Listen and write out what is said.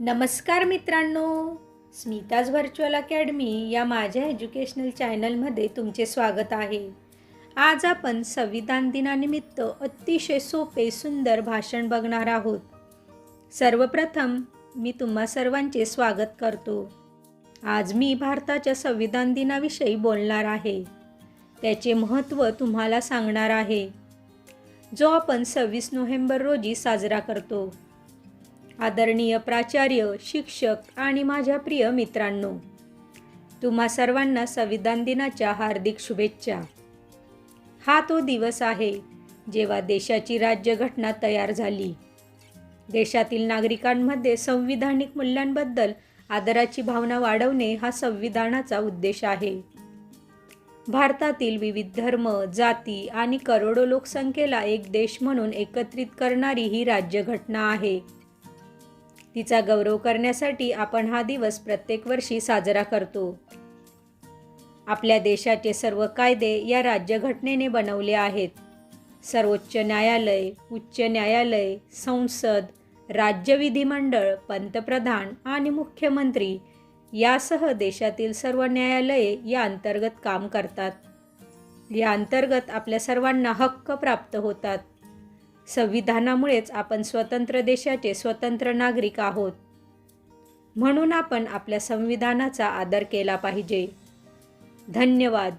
नमस्कार मित्रांनो Smita's virtual academy या माझ्या एज्युकेशनल चॅनलमध्ये तुमचे स्वागत आहे. आज आपण संविधान दिनानिमित्त अतिशय सोपे सुंदर भाषण बघणार आहोत. सर्वप्रथम मी तुम्हा सर्वांचे स्वागत करतो. आज मी भारताच्या संविधान दिनाविषयी बोलणार आहे. त्याचे महत्त्व तुम्हाला सांगणार आहे. जो आपण सव्वीस नोव्हेंबर रोजी साजरा करतो आदरणीय प्राचार्य शिक्षक आणि माझ्या प्रिय मित्रांनो तुम्हा सर्वांना संविधान दिनाच्या हार्दिक शुभेच्छा. हा तो दिवस आहे जेव्हा देशाची राज्यघटना तयार झाली. देशातील नागरिकांमध्ये संविधानिक मूल्यांबद्दल आदराची भावना वाढवणे हा संविधानाचा उद्देश आहे. भारतातील विविध धर्म जाती आणि करोडो लोकसंख्येला एक देश म्हणून एकत्रित करणारी ही राज्यघटना आहे. तिचा गौरव करण्यासाठी आपण हा दिवस प्रत्येक वर्षी साजरा करतो. आपल्या देशाचे सर्व कायदे या राज्यघटनेने बनवले आहेत. सर्वोच्च न्यायालय उच्च न्यायालय संसद राज्य विधिमंडळ पंतप्रधान आणि मुख्यमंत्री यासह देशातील सर्व न्यायालये या अंतर्गत काम करतात. या अंतर्गत आपल्या सर्वांना हक्क प्राप्त होतात. संविधानामुळेच आपण स्वतंत्र देशाचे स्वतंत्र नागरिक आहोत. म्हणून आपण आपल्या संविधानाचा आदर केला पाहिजे. धन्यवाद.